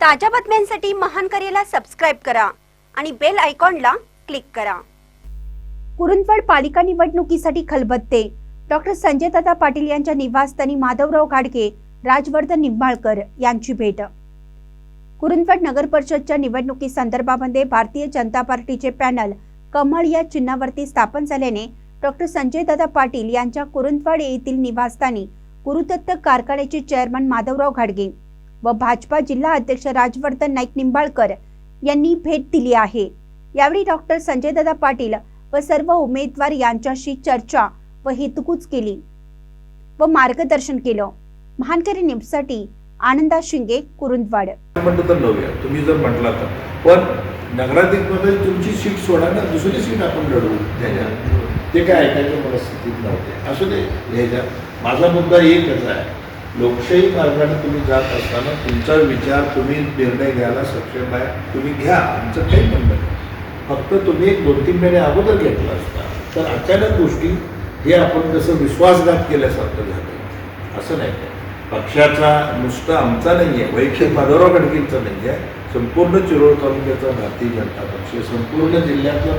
ताज्या बातम्यांसाठी महान करेला सबस्क्राईब करा आणि बेल आयकॉनला क्लिक करा. कुरुंदवाड पालिका निवडणुकीसाठी खलबत्ते. डॉक्टर संजय दादा पाटील यांच्या निवासस्थानी माधवराव घाडगे राजवर्धन निंबाळकर यांची भेट. कुरुंदवाड नगर परिषदच्या निवडणुकी संदर्भामध्ये भारतीय जनता पार्टीचे पॅनल कमळ या चिन्हावरती स्थापन झाल्याने डॉक्टर संजय दादा पाटील यांच्या कुरुंदवाड येथील निवासस्थानी गुरुदत्त कारखान्याचे चेअरमन माधवराव घाडगे व भाजपा जिल्हा अध्यक्ष राजवर्धन नाईक निंबाळकर यांनी भेट दिली आहे. यावेळी डॉक्टर संजयदादा पाटील व सर्व उमेदवार यांच्याशी चर्चा व हेतुकूच केली व मार्गदर्शन केलं. महानकरी न्यूजसाठी आनंदा शिंगे कुरुंदवाड. म्हटलं तर लढूया तुम्ही जर म्हटला तर. पण नगराध्यक्षमध्ये तुमची सीट सोडा ना. दुसरी सीट आपण लढवू. त्याच्यात ते काय ऐकायच्या स्थितीत नव्हते. असू दे. ह्याच्यात माझा मुद्दा एकच आहे. लोकशाही मार्गाने तुम्ही जात असताना तुमचा विचार तुम्ही निर्णय घ्यायला सक्षम आहे. तुम्ही घ्या. आमचं काही म्हणणं नाही. फक्त तुम्ही एक दोन तीन महिने अगोदर घेतला असता. तर अचानक गोष्टी हे आपण जसं विश्वासघात केल्यासारखं झालं. असं नाही. पक्षाचा नुसतं आमचा नाही आहे वैयक्तिक माधवराव गडकींचा नाही आहे संपूर्ण चिरोळ तालुक्याचा भारतीय जनता पक्ष संपूर्ण जिल्ह्यातला